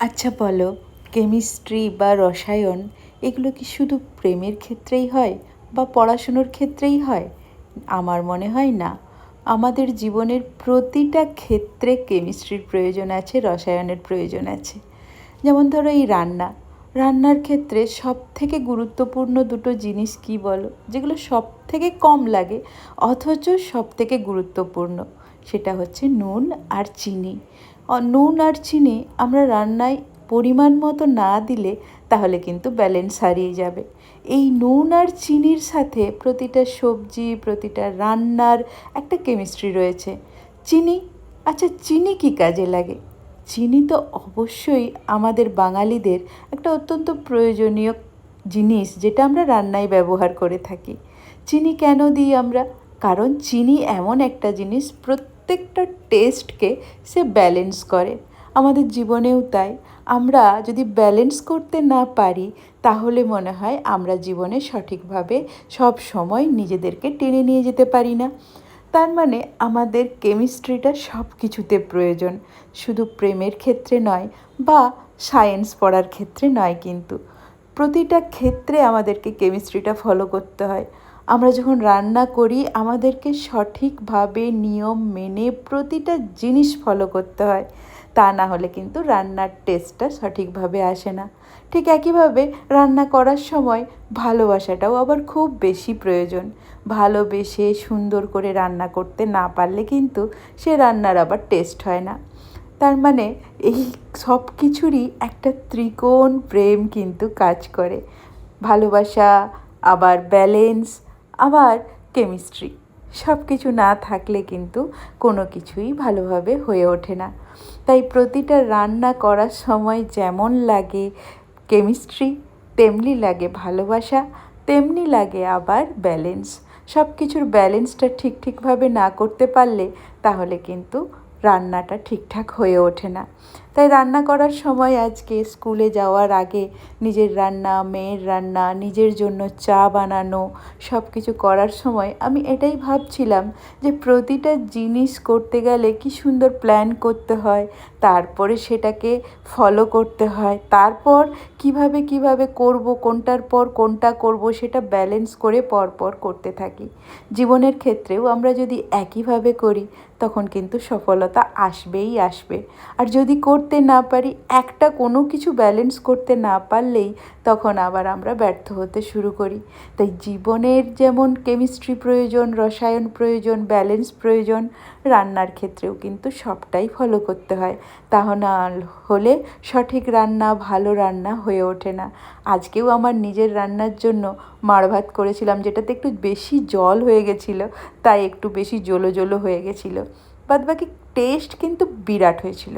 আচ্ছা বলো, কেমিস্ট্রি বা রসায়ন, এগুলো কি শুধু প্রেমের ক্ষেত্রেই হয় বা পড়াশুনোর ক্ষেত্রেই হয়? আমার মনে হয় না। আমাদের জীবনের প্রতিটা ক্ষেত্রে কেমিস্ট্রির প্রয়োজন আছে, রসায়নের প্রয়োজন আছে। যেমন ধরো এই রান্না। রান্নার ক্ষেত্রে সব থেকে গুরুত্বপূর্ণ দুটো জিনিস কি বলো? যেগুলো সব থেকে কম লাগে, অথচ সব থেকে গুরুত্বপূর্ণ। সেটা হচ্ছে নুন আর চিনি। নুন আর চিনি আমরা রান্নায় পরিমাণ মতো না দিলে তাহলে কিন্তু ব্যালেন্স হারিয়ে যাবে। এই নুন আর চিনির সাথে প্রতিটা সবজি, প্রতিটা রান্নার একটা কেমিস্ট্রি রয়েছে। চিনি আচ্ছা চিনি কী কাজে লাগে? চিনি তো অবশ্যই আমাদের বাঙালিদের একটা অত্যন্ত প্রয়োজনীয় জিনিস যেটা আমরা রান্নায় ব্যবহার করে থাকি। চিনি কেন দিই আমরা? কারণ চিনি এমন একটা জিনিস প্রত্যেকটা টেস্টকে সে ব্যালেন্স করে। আমাদের জীবনেও তাই। আমরা যদি ব্যালেন্স করতে না পারি, তাহলে মনে হয় আমরা জীবনে সঠিকভাবে সব সময় নিজেদেরকে টেনে নিয়ে যেতে পারি না। তার মানে আমাদের কেমিস্ট্রিটা সব কিছুতে প্রয়োজন। শুধু প্রেমের ক্ষেত্রে নয় বা সায়েন্স পড়ার ক্ষেত্রে নয় কিন্তু। প্রতিটা ক্ষেত্রে আমাদেরকে কেমিস্ট্রিটা ফলো করতে হয়। আমরা যখন রান্না করি, আমাদেরকে সঠিকভাবে নিয়ম মেনে প্রতিটা জিনিস ফলো করতে হয়। তা না হলে কিন্তু রান্নার টেস্টটা সঠিকভাবে আসে না। ঠিক একইভাবে রান্না করার সময় ভালোবাসাটাও আবার খুব বেশি প্রয়োজন। ভালোবেসে সুন্দর করে রান্না করতে না পারলে কিন্তু সে রান্নার আবার টেস্ট হয় না। তার মানে এই সব কিছুরই একটা ত্রিকোণ প্রেম কিন্তু কাজ করে। ভালোবাসা, আবার ব্যালেন্স আবার কেমিস্ট্রি। সব কিছু না থাকলে কিন্তু কোনো কিছুই ভালোভাবে হয়ে ওঠে না। তাই প্রতিটা রান্না করার সময় যেমন লাগে কেমিস্ট্রি, তেমনি লাগে ভালোবাসা, তেমনি লাগে আবার ব্যালেন্স। সব কিছুর ব্যালেন্সটা ঠিক ঠিকভাবে না করতে পারলে তাহলে কিন্তু রান্নাটা ঠিকঠাক হয়ে ওঠে না। তাই রান্না করার সময় আজকে স্কুলে যাওয়ার আগে নিজের রান্না, মেয়ের রান্না, নিজের জন্য চা বানানো সব কিছু করার সময় আমি এটাই ভাবছিলাম যে প্রতিটা জিনিস করতে গেলে কি সুন্দর প্ল্যান করতে হয়, তারপরে সেটাকে ফলো করতে হয়, তারপর কীভাবে কীভাবে করব, কোনটার পর কোনটা করব সেটা ব্যালেন্স করে পরপর করতে থাকি। জীবনের ক্ষেত্রেও আমরা যদি একইভাবে করি, তখন কিন্তু সফলতা আসবেই আসবে। আর যদি করতে না পারি, একটা কোনো কিছু ব্যালেন্স করতে না পারলেই তখন আবার আমরা ব্যর্থ হতে শুরু করি। তাই জীবনের যেমন কেমিস্ট্রি প্রয়োজন, রসায়ন প্রয়োজন ব্যালেন্স প্রয়োজন, রান্নার ক্ষেত্রেও কিন্তু সবটাই ফলো করতে হয়। তা না হলে সঠিক রান্না ভালো রান্না হয়ে ওঠে না। আজকেও আমার নিজের রান্নার জন্য মাড় ভাত করেছিলাম, যেটাতে একটু বেশি জল হয়ে গেছিল, তাই একটু বেশি জলো জলো হয়ে গেছিল। বাদ বাকি টেস্ট কিন্তু বিরাট হয়েছিল।